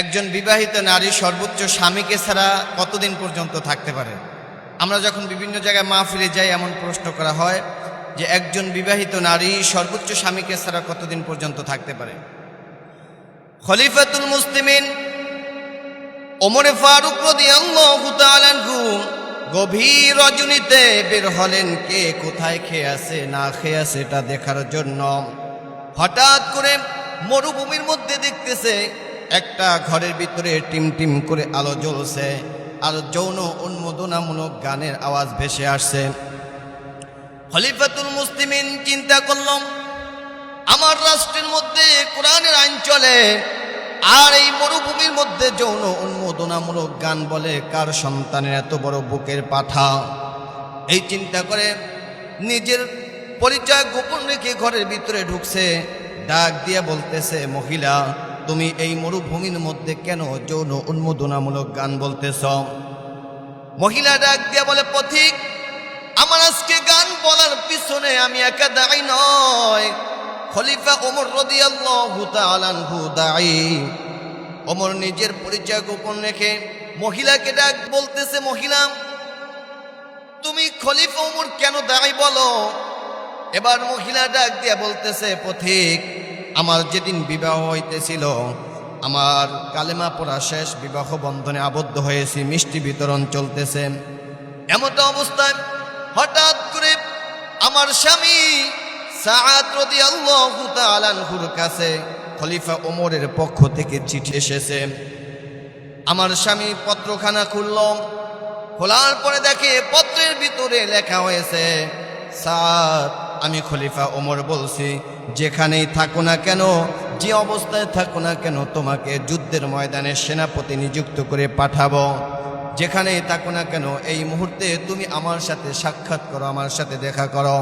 একজন বিবাহিত নারী সর্বোচ্চ স্বামীকে ছাড়া কতদিন পর্যন্ত থাকতে পারে? আমরা যখন বিভিন্ন জায়গায় মা ফিরে যাই, এমন প্রশ্ন করা হয় যে একজন বিবাহিত নারী সর্বোচ্চ স্বামীকে ছাড়া কতদিন পর্যন্ত থাকতে পারে? খলিফাতুল মুসলিমিন ওমরে ফারুক গভীর রজনীতে বের হলেন, কে কোথায় খেয়ে আছে, না খেয়ে আছে, এটা দেখার জন্য? হঠাৎ করে মরুভূমির মধ্যে দেখতেছে একটা ঘরের ভিতরে টিম টিম করে আলো জ্বলছে আর যৌন উন্মোদনামূলক গানের আওয়াজ ভেসে আসছে। খলিফাতুল মুসলিমিন চিন্তা করলাম, আমার রাষ্ট্রের মধ্যে কোরআনের আইন চলে আর এই মরুভূমির মধ্যে যৌন উন্মোদনামূলক গান বলে কার সন্তানের এত বড় বুকের পাঠা? এই চিন্তা করে নিজের পরিচয় গোপন রেখে ঘরের ভিতরে ঢুকছে, ডাক দিয়ে বলতেছে, মহিলা তুমি এই মরুভূমির মধ্যে কেন যৌন উন্মোদনামূলক গান বলতেছ? মহিলা ডাক দিয়ে বলে, পথিক, আমার আজকে গান বলার পিছনে আমি একা দায়ী নয় খলিফা ওমর তাআলা আনহু দায়ী ওমর নিজের পরিচয় গোপন রেখে মহিলাকে ডাক বলতেছে, মহিলা, তুমি খলিফা ওমর কেন দায়ী বলো? এবার মহিলা ডাক দিয়া বলতেছে, পথিক আমার যেদিন বিবাহ হইতেছিল, আমার কালেমা পড়া শেষ, বিবাহ বন্ধনে আবদ্ধ হয়েছি, মিষ্টি বিতরণ চলতেছে। এমতো অবস্থায় হঠাৎ করে আমার স্বামী আনহুর কাছে খলিফা ওমরের পক্ষ থেকে চিঠি এসেছে। আমার স্বামী পত্রখানা খুলল। খোলার পরে দেখে পত্রের ভিতরে লেখা হয়েছে সাদ আমি খলিফা ওমর বলছি, যেখানেই থাকো না কেন, যে অবস্থায় থাকো না কেন, তোমাকে যুদ্ধের ময়দানে সেনাপতি নিযুক্ত করে পাঠাবো। যেখানেই থাকো না কেন, এই মুহূর্তে তুমি আমার সাথে সাক্ষাৎ করো, আমার সাথে দেখা করো।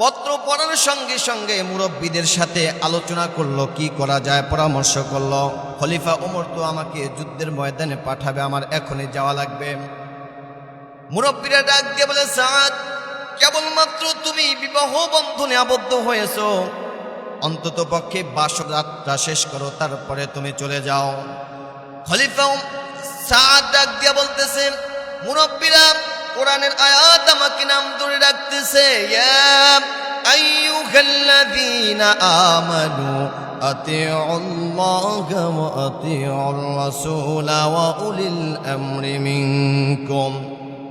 পত্র পড়ার সঙ্গে সঙ্গে মুরব্বীদের সাথে আলোচনা করল, কি করা যায়, পরামর্শ করল। খলিফা ওমর তো আমাকে যুদ্ধের ময়দানে পাঠাবে, আমার এখনই যাওয়া লাগবে। মুরব্বীরা ডাক দিয়ে বলে, সাদ, কেবলমাত্র তুমি বিবাহ বন্ধনে আবদ্ধ হয়েছো। অন্তত পক্ষে বাসর রাতটা শেষ করো, তারপরে তুমি চলে যাও। খলিফা সাদ ডাক দিয়ে বলতেছে, মুরব্বীরা, কোরআনের আয়াত আমাকে নাম ধরে ইয়া আইয়ুহাল্লাযীনা আমানু আতিউল্লাহা ওয়া আতিউর রাসূলা ওয়া উলিল আমরি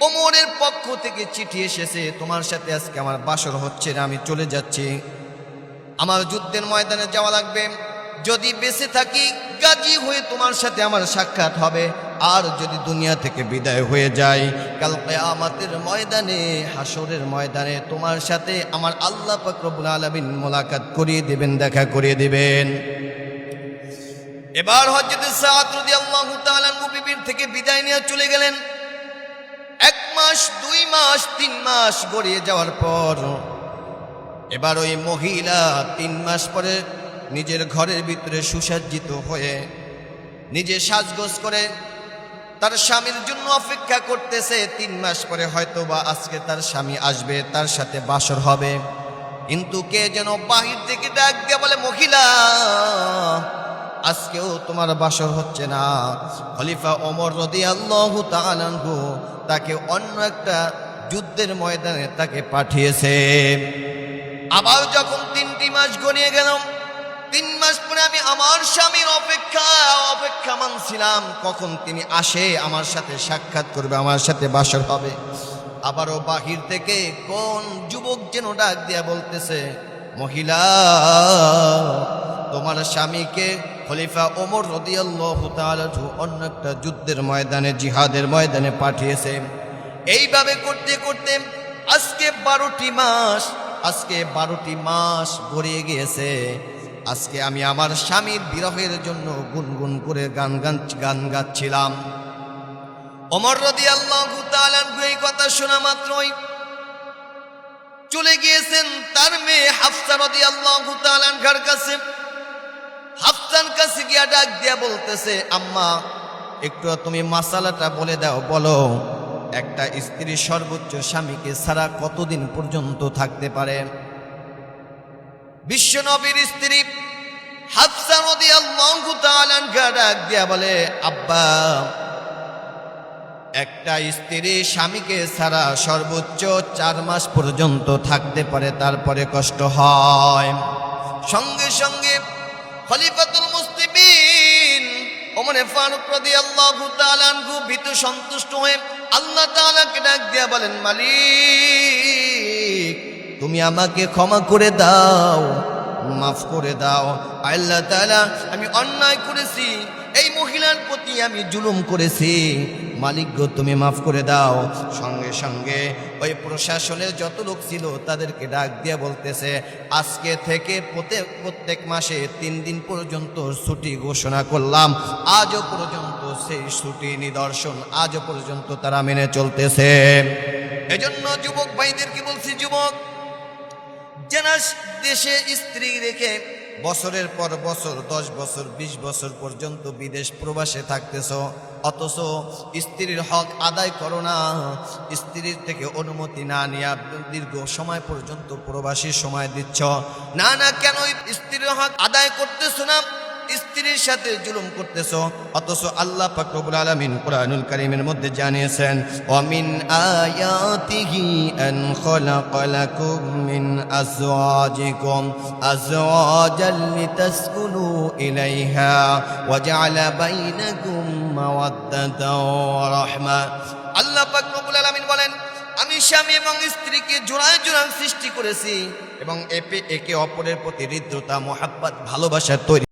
ওমরের পক্ষ থেকে চিঠি এসেছে, তোমার সাথে আজকে আমার বাসর হচ্ছে না, আমি চলে যাচ্ছি। আমার যুদ্ধের ময়দানে যাওয়া লাগবে। যদি বেঁচে থাকি, গাজী হয়ে তোমার সাথে আমার সাক্ষাৎ হবে। আর যদি দুনিয়া থেকে বিদায় হয়ে যায় কাল কেয়ামাতের ময়দানে হাসরের ময়দানে তোমার সাথে আমার আল্লাহ পাকরবুল আলমিন মোলাকাত করিয়ে দেবেন, দেখা করিয়ে দেবেন। এবার হজরত সাদ রাদিয়াল্লাহু তাআলা বিবির থেকে বিদায় নিয়ে চলে গেলেন। এক মাস, দুই মাস, তিন মাস গড়িয়ে যাওয়ার পর এবার ওই মহিলা তিন মাস পরে নিজের ঘরের ভিতরে সুসজ্জিত হয়ে নিজে সাজগোজ করে তার স্বামীর জন্য অপেক্ষা করতেছে। তিন মাস পরে হয়তো বা আজকে তার স্বামী আসবে, তার সাথে বাসর হবে। কিন্তু কে যেন বাহির থেকে ডাক দিয়ে বলে, মহিলা, আজকেও তোমার বাসর হচ্ছে না। খলিফা অমর রদি আল্লাহ তালানহু তাকে অন্য একটা যুদ্ধের ময়দানে তাকে পাঠিয়েছে। আবার যখন তিনটি মাস গড়িয়ে গেলাম, তিন মাস পরে আমি আমার স্বামীর অপেক্ষা অপেক্ষা মানছিলাম, কখন তিনি আসে আমার সাথে সাক্ষাৎ করবে, আমার সাথে বাসর হবে। আবারও বাহির থেকে কোন যুবক যেন ডাক দিয়া বলতেছে, মহিলা, তোমার স্বামীকে খলিফা ওমর রদিয়াল্লাহু তাআলা অন্য একটা যুদ্ধের ময়দানে, জিহাদের ময়দানে পাঠিয়েছে। এইভাবে করতে করতে আজকে বারোটি মাস, আজকে বারোটি মাস গড়িয়ে গিয়েছে। আজকে আমি আমার স্বামীর বিরহের জন্য গুনগুন করে গান গান গান গাচ্ছিলাম। অমর রদি আল্লাহ এই কথা শোনা মাত্রই চলে গিয়েছেন তার মেয়ে হাফসা রদি আল্লাহ কাছে। হাফসান কাছে গিয়া ডাক দিয়া বলতেছে, আম্মা, একটু তুমি মাসালাটা বলে দাও, বলো, একটা স্ত্রী সর্বোচ্চ স্বামীকে ছাড়া কতদিন পর্যন্ত থাকতে পারে? বিশ্ব নবীর স্ত্রী হাফসা নদী ডাক দিয়া বলে, আব্বা, একটা স্ত্রী স্বামীকে ছাড়া সর্বোচ্চ চার মাস পর্যন্ত থাকতে পারে, তারপরে কষ্ট হয়। সঙ্গে সঙ্গে খলিফাতুল মুসলিমিন ওমরে ফারুক রাদিয়াল্লাহু তাআলা আনহু ভীত সন্তুষ্ট হয়ে আল্লাহ তাআলাকে ডাক দিয়া বলেন, মালিক, তুমি আমাকে ক্ষমা করে দাও, মাফ করে দাও। আল্লাহ তাআলা, আমি অন্যায় করেছি, এই মহিলার প্রতি আমি জুলুম করেছি। মালিক গো, তুমি মাফ করে দাও। সঙ্গে সঙ্গে ওই প্রশাসনের যত লোক ছিল তাদেরকে ডাক দিয়ে বলতেছে, আজকে থেকে প্রত্যেক প্রত্যেক মাসে তিন দিন পর্যন্ত ছুটি ঘোষণা করলাম। আজও পর্যন্ত সেই ছুটি নিদর্শন আজও পর্যন্ত তারা মেনে চলতেছে। এজন্য যুবক ভাইদেরকে বলছি, যুবক, যেন দেশে স্ত্রী রেখে বছরের পর বছর, দশ বছর ২০ বছর পর্যন্ত বিদেশ প্রবাসে থাকতেছ, অথচ স্ত্রীর হক আদায় করো না। স্ত্রীর থেকে অনুমতি না নিয়ে দীর্ঘ সময় পর্যন্ত প্রবাসী সময় দিচ্ছ। না না কেন স্ত্রীর হক আদায় করতেছ না? স্ত্রীর সাথে জুলুম করতেছ, অথচ আল্লাহ পাক রব্বুল আলামিন কোরআনুল কারীমের মধ্যে জানিয়েছেন অমিন মিন বলেন, আমি স্বামী এবং স্ত্রীকে জোড়ায় জোড়ায় সৃষ্টি করেছি এবং এপে একে অপরের প্রতি হৃদ্রতা মোহাব্বত, ভালোবাসা তৈরি